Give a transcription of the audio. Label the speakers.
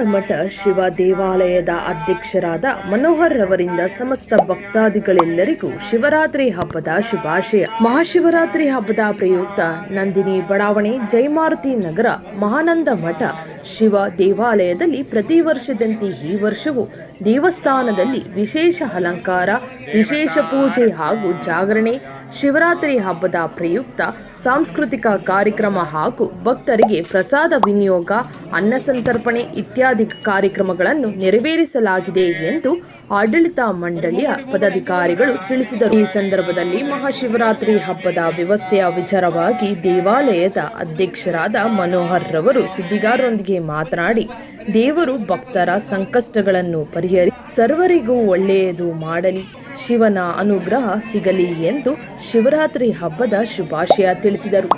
Speaker 1: ಮಠ ಶಿವ ದೇವಾಲಯದ ಅಧ್ಯಕ್ಷರಾದ ಮನೋಹರ್ ರವರಿಂದ ಸಮಸ್ತ ಭಕ್ತಾದಿಗಳೆಲ್ಲರಿಗೂ ಶಿವರಾತ್ರಿ ಹಬ್ಬದ ಶುಭಾಶಯ. ಮಹಾಶಿವರಾತ್ರಿ ಹಬ್ಬದ ಪ್ರಯುಕ್ತ ನಂದಿನಿ ಬಡಾವಣೆ ಜಯಮಾರುತಿ ನಗರ ಮಹಾನಂದ ಮಠ ಶಿವ ದೇವಾಲಯದಲ್ಲಿ ಪ್ರತಿ ವರ್ಷದಂತೆ ಈ ವರ್ಷವೂ ದೇವಸ್ಥಾನದಲ್ಲಿ ವಿಶೇಷ ಅಲಂಕಾರ, ವಿಶೇಷ ಪೂಜೆ ಹಾಗೂ ಜಾಗರಣೆ, ಶಿವರಾತ್ರಿ ಹಬ್ಬದ ಪ್ರಯುಕ್ತ ಸಾಂಸ್ಕೃತಿಕ ಕಾರ್ಯಕ್ರಮ ಹಾಗೂ ಭಕ್ತರಿಗೆ ಪ್ರಸಾದ ವಿನಿಯೋಗ, ಅನ್ನ ಸಂತರ್ಪಣೆ ಇತ್ಯಾದಿ ಕಾರ್ಯಕ್ರಮಗಳನ್ನು ನೆರವೇರಿಸಲಾಗಿದೆ ಎಂದು ಆಡಳಿತ ಮಂಡಳಿಯ ಪದಾಧಿಕಾರಿಗಳು ತಿಳಿಸಿದರು. ಈ ಸಂದರ್ಭದಲ್ಲಿ ಮಹಾಶಿವರಾತ್ರಿ ಹಬ್ಬದ ವ್ಯವಸ್ಥೆಯ ವಿಚಾರವಾಗಿ ದೇವಾಲಯದ ಅಧ್ಯಕ್ಷರಾದ ಮನೋಹರ್ ರವರು ಸುದ್ದಿಗಾರರೊಂದಿಗೆ ಮಾತನಾಡಿ, ದೇವರು ಭಕ್ತರ ಸಂಕಷ್ಟಗಳನ್ನು ಪರಿಹರಿ, ಸರ್ವರಿಗೂ ಒಳ್ಳೆಯದು ಮಾಡಲಿ, ಶಿವನ ಅನುಗ್ರಹ ಸಿಗಲಿ ಎಂದು ಶಿವರಾತ್ರಿ ಹಬ್ಬದ ಶುಭಾಶಯ ತಿಳಿಸಿದರು.